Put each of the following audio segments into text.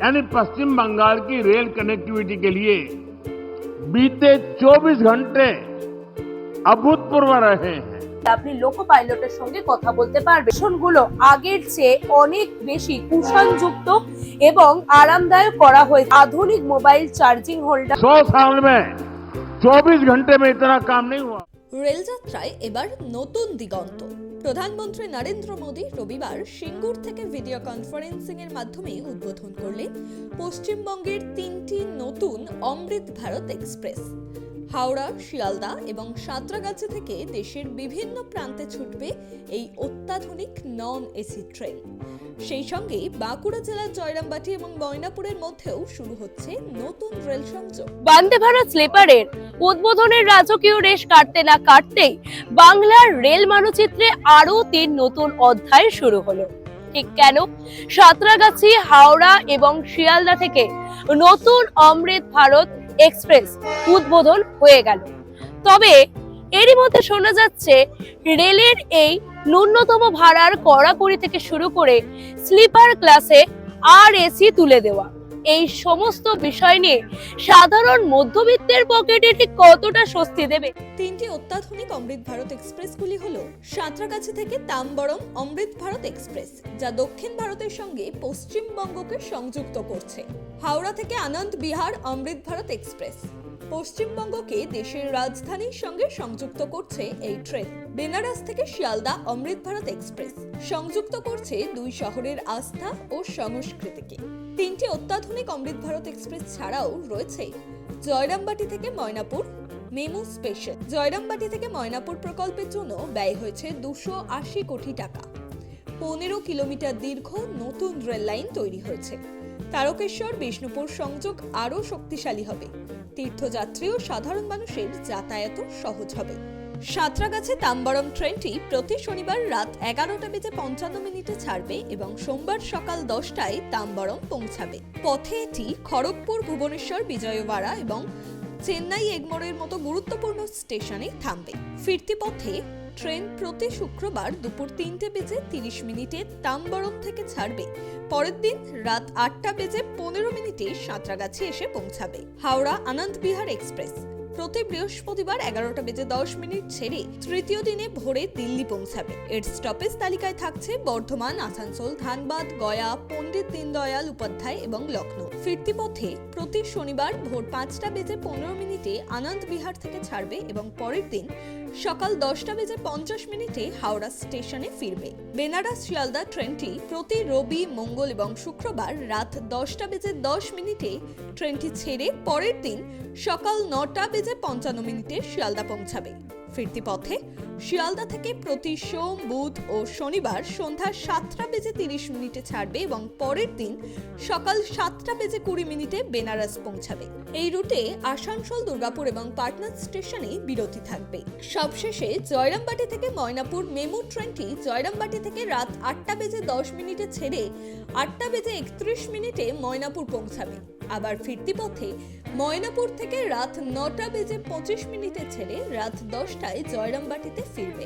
यानी पश्चिम बंगाल की rail connectivity के लिए बीते 24 घंटे अभूतपूर्व रहे हैं আপনি লোকো পাইলটের সঙ্গে কথা বলতে পারবেন স্টেশনগুলো আগের চেয়ে অনেক বেশি কুশনযুক্ত এবং আরামদায়ক করা হয়েছে আধুনিক মোবাইল চার্জিং হোল্ডার 100 साल में 24 घंटे में इतना काम नहीं हुआ রেলযাত্রায় এবার নতুন দিগন্ত প্রধানমন্ত্রী নরেন্দ্র মোদী রবিবার সিঙ্গুর থেকে ভিডিও কনফারেন্সিং এর মাধ্যমে উদ্বোধন করলেন পশ্চিমবঙ্গের তিনটি নতুন অমৃত ভারত এক্সপ্রেস। হাওড়া, শিয়ালদা এবং সাঁতরাগাছি থেকে দেশের বিভিন্ন প্রান্তে ছুটবে এই অত্যাধুনিক নন এসি ট্রেন সেই সঙ্গে বাঁকুড়া জেলার জয়রামবাটি এবং ময়নাপুরের মধ্যেও শুরু হচ্ছে নতুন রেল সংযোগ। বন্দে ভারত স্লিপারের উদ্বোধনের রাজকীয় রেশ কাটতে না কাটতেই বাংলার রেল মানচিত্রে আরও তিন নতুন অধ্যায় শুরু হলো। ঠিক কেন? সাঁতরাগাছি, হাওড়া এবং শিয়ালদা থেকে নতুন অমৃত ভারত এক্সপ্রেস উদ্বোধন হয়ে গেল। তবে এরই মধ্যে শোনা যাচ্ছে, রেলের এই ন্যূনতম ভাড়ার কড়াকড়ি থেকে শুরু করে স্লিপার ক্লাসে আর এসি তুলে দেওয়া। এই সমস্ত বিষয় নিয়ে সাধারণ মধ্যবিত্তের পকেটে ঠিক কতটা স্বস্তি দেবে? তিনটি অত্যাধুনিক অমৃত ভারত এক্সপ্রেসগুলি হল সাঁতরাগাছি থেকে তাম্বরম অমৃত ভারত এক্সপ্রেস, যা দক্ষিণ ভারতের সঙ্গে পশ্চিমবঙ্গকে সংযুক্ত করছে। হাওড়া থেকে আনন্দ বিহার অমৃত ভারত এক্সপ্রেস। পশ্চিমবঙ্গকে দেশের রাজধানীর সঙ্গে সংযুক্ত করছে এই ট্রেন। বেনারস থেকে শিয়ালদা অমৃত ভারত এক্সপ্রেস, সংযুক্ত করছে দুই শহরের আস্থা ও সংস্কৃতিকে। তিনটি অত্যাধুনিক অমৃত ভারত এক্সপ্রেস ছাড়াও রয়েছে জয়রামবাটি থেকে ময়নাপুর মেমু স্পেশাল। জয়রামবাটি থেকে ময়নাপুর প্রকল্পের জন্য ব্যয় হয়েছে দুশো আশি কোটি টাকা। পনেরো কিলোমিটার দীর্ঘ নতুন রেল লাইন তৈরি হয়েছে। তারকেশ্বর, বিষ্ণুপুর সংযোগ আরও শক্তিশালী হবে। তীর্থযাত্রী ও সাধারণ মানুষের যাতায়াতও সহজ হবে। সাঁতরাগাছি তাম্বরম ট্রেনটি প্রতি শনিবার রাত এগারোটা বেজে পঞ্চান্ন মিনিটে ছাড়বে এবং সোমবার সকাল দশটায় তাম্বরম পৌঁছাবে। পথে এটি খড়গপুর, ভুবনেশ্বর, বিজয়ওয়াড়া এবং চেন্নাই এগমোরের মতো গুরুত্বপূর্ণ স্টেশনে থামবে। ফিরতি পথে ট্রেন প্রতি শুক্রবার দুপুর তিনটে বেজে তিরিশ মিনিটে তাম্বরম থেকে ছাড়বে। পরের দিন রাত আটটা বেজে পনেরো মিনিটে সাঁতরাগাছি এসে পৌঁছাবে। হাওড়া আনন্দ বিহার এক্সপ্রেস। প্রতি বৃহস্পতিবার এগারোটা বেজে দশ মিনিট ছেড়ে তৃতীয় দিনে ভোরে দিল্লি পৌঁছাবে। এর স্টপেজ তালিকায় থাকছে বর্ধমান, আসানসোল, ধানবাদ, গয়া, পণ্ডিত দীনদয়াল উপাধ্যায় এবং লখনৌ ফিরতি পথে প্রতি শনিবার ভোর পাঁচটা বেজে পনেরো মিনিটে আনন্দ বিহার থেকে ছাড়বে এবং পরের দিন সকাল দশটা বেজে পঞ্চাশ মিনিটে হাওড়া স্টেশনে ফিরবে। বেনারস শিয়ালদা ট্রেনটি প্রতি রবি, মঙ্গল এবং শুক্রবার রাত দশটা বেজে দশ মিনিটে ট্রেনটি ছেড়ে পরের দিন সকাল নটা বেজে পঞ্চান্ন মিনিটে শিয়ালদা পৌঁছাবে। ফিরতি পথে শিয়ালদা থেকে প্রতি সোম, বুধ ও শনিবার সন্ধ্যা সাতটা বেজে তিরিশ মিনিটে ছাড়বে এবং পরের দিন সকাল সাতটা বেজে কুড়ি মিনিটে বেনারস পৌঁছাবে। এই রুটে আসানসোল, দুর্গাপুর এবং পাটনা স্টেশনে বিরতি থাকবে। সবশেষে জয়রামবাটি থেকে ময়নাপুর মেমু ট্রেনটি জয়রামবাটি থেকে রাত আটটা বেজে দশ মিনিটে ছেড়ে আটটা বেজে একত্রিশ মিনিটে ময়নাপুর পৌঁছাবে। আবার ফিরতি পথে ময়নাপুর থেকে রাত নটা বেজে পঁচিশ মিনিটে ছেড়ে রাত দশটায় জয়রামবাটিতে ফিরবে।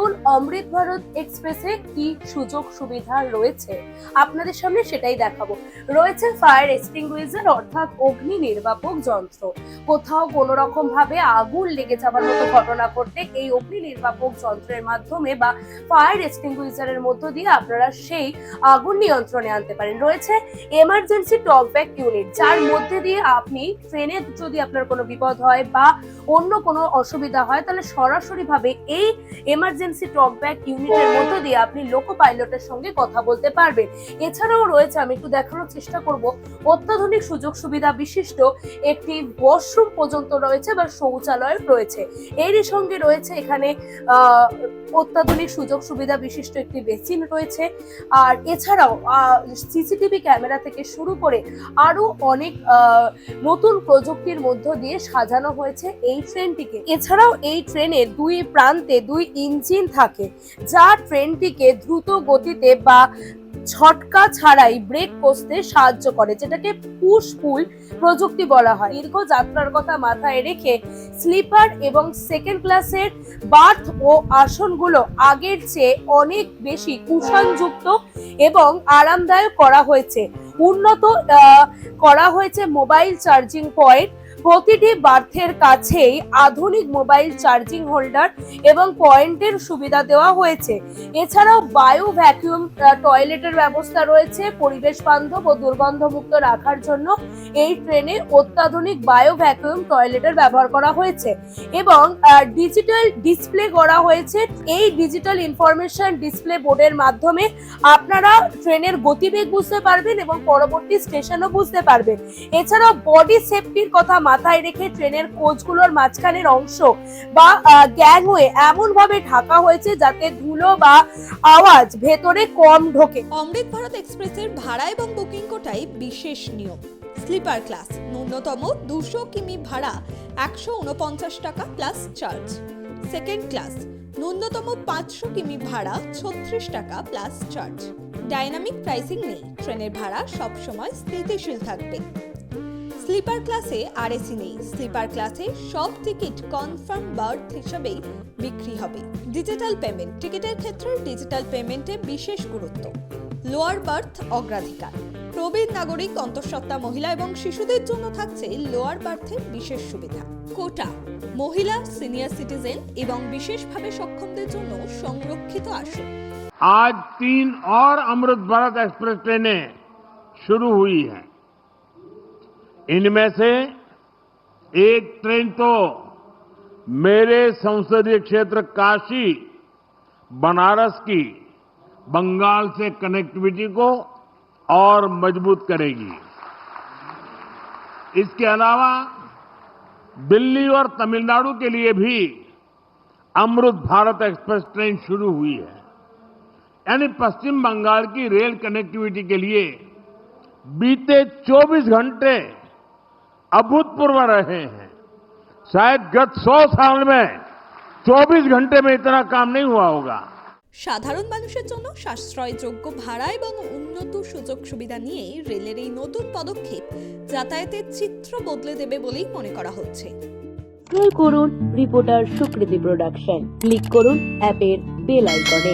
নতুন অমৃত ভারত এক্সপ্রেসে কি সুযোগ সুবিধা রয়েছে? আপনাদের সামনে সেটাই দেখাবো। রয়েছে ফায়ার এক্সটিংগুইজার, অর্থাৎ অগ্নি নির্বাপক যন্ত্র। কোথাও কোনো রকম ভাবে আগুন লেগে যাবার মতো ঘটনা ঘটলে এই অগ্নি নির্বাপক যন্ত্রের মাধ্যমে বা ফায়ার এক্সটিংগুইজারের মধ্য দিয়ে আপনারা সেই আগুন নিয়ন্ত্রণে আনতে পারেন। রয়েছে এমার্জেন্সি টপ ব্যাক ইউনিট, যার মধ্যে দিয়ে আপনি ট্রেনে যদি আপনার কোনো বিপদ হয় বা অন্য কোনো অসুবিধা হয়, তাহলে সরাসরি ভাবে এই এমার্জেন্সি টক ব্যাক ইউনিটের মধ্য দিয়ে আপনি লোকো পাইলটের সঙ্গে কথা বলতে পারবেন। এছাড়াও রয়েছে, আমি একটু দেখানোর চেষ্টা করব, অত্যাধুনিক সুযোগ সুবিধা বিশিষ্ট একটি ওয়াশরুম পর্যন্ত রয়েছে বা শৌচালয় রয়েছে। এরই সঙ্গে রয়েছে এখানে অত্যাধুনিক সুযোগ সুবিধা বিশিষ্ট একটি বেসিন রয়েছে। আর এছাড়াও সিসিটিভি ক্যামেরা থেকে শুরু করে আরও অনেক নতুন প্রযুক্তির মধ্য দিয়ে সাজানো হয়েছে এই ট্রেনটিকে। এছাড়াও এই ট্রেনের দুই প্রান্তে দুই ইঞ্জিন থাকে, যা ট্রেনটিকে দ্রুত গতিতে বা ঝটকা ছাড়াই ব্রেক কষতে সাহায্য করে, যেটাকে পুশ পুল প্রযুক্তি বলা হয়। দীর্ঘ যাত্রার কথা মাথায় রেখে স্লিপার এবং সেকেন্ড ক্লাসের বার্থ ও আসনগুলো আগের চেয়ে অনেক বেশি কুশনযুক্ত এবং আরামদায়ক করা হয়েছে। উন্নত করা হয়েছে মোবাইল চার্জিং পয়েন্ট প্রতিটি বার্থের কাছেই আধুনিক মোবাইল চার্জিং হোল্ডার এবং পয়েন্টের সুবিধা দেওয়া হয়েছে। এছাড়াও বায়ু ভ্যাকুয়াম টয়লেটের ব্যবস্থা রয়েছে পরিবেশ বান্ধব ও দুর্গন্ধমুক্ত রাখার জন্য। এই ট্রেনে অত্যাধুনিক বায়ো ভ্যাকুয়াম টয়লেটের ব্যবহার করা হয়েছে এবং ডিজিটাল ডিসপ্লে করা হয়েছে। এই ডিজিটাল ইনফরমেশন ডিসপ্লে বোর্ডের মাধ্যমে আপনারা ট্রেনের গতিবেগ বুঝতে পারবেন এবং পরবর্তী স্টেশনও বুঝতে পারবেন। এছাড়াও বডি সেফটির কথা মাথায় রেখে ট্রেনের কোচগুলোর মাঝখানের অংশ বা গ্যাংওয়ে এমন ভাবে ঢাকা হয়েছে যাতে ধুলো বা আওয়াজ ভেতরে কম ঢোকে। অমৃত ভারত এক্সপ্রেসের ভাড়া এবং বুকিং কোটাই বিশেষ নিয়ম। স্লিপার ক্লাস, ন্যূনতম দুশো কিমি ভাড়া, একশো উনপঞ্চাশ টাকা প্লাস চার্জ। সেকেন্ড ক্লাস, ন্যূনতম পাঁচশো কিমি ভাড়া, ছত্রিশ টাকা প্লাস চার্জ। ডাইনামিক প্রাইসিং নেই, ট্রেনের ভাড়া সবসময় স্থিতিশীল থাকবে। স্লিপার ক্লাসে আর এসি নেই স্লিপার ক্লাসে সব টিকিট কনফার্ম বার্থ হিসাবেই বিক্রি হবে ডিজিটাল পেমেন্ট টিকিটের ক্ষেত্রে ডিজিটাল পেমেন্টে বিশেষ গুরুত্ব লোয়ার বার্থ অগ্রাধিকার প্রবীণ নাগরিক অন্তঃসত্ত্বা মহিলা এবং শিশুদের জন্য থাকছে লোয়ার বার্থের বিশেষ সুবিধা কোটা মহিলা সিনিয়র সিটিজেন এবং বিশেষভাবে সক্ষমদের জন্য সংরক্ষিত আসন आज तीन और अमृत भारत एक्सप्रेस ट्रेनें शुरू हुई हैं इनमें से एक ट्रेन तो मेरे संसदीय क्षेत्र काशी, बनारस की बंगाल से कनेक्टिविटी को और मज़बूत करेगी। इसके अलावा दिल्ली और तमिलनाडु के लिए भी अमृत भारत एक्सप्रेस ट्रेन शुरू हुई है। यानी पश्चिम बंगाल की रेल कनेक्टिविटी के लिए बीते 24 घंटे अभूतपूर्व रहे हैं शायद गत 100 साल में 24 घंटे में इतना काम नहीं हुआ होगा সাধারণ মানুষের জন্য সাশ্রয়যোগ্য ভাড়া এবং উন্নত সুযোগ সুবিধা নিয়ে রেলের এই নতুন পদক্ষেপ যাতায়াতের চিত্র বদলে দেবে বলেই মনে করা হচ্ছে সাবস্ক্রাইব করুন রিপোর্টার সুকৃতি প্রোডাকশন ক্লিক করুন অ্যাপের বেল আইকনে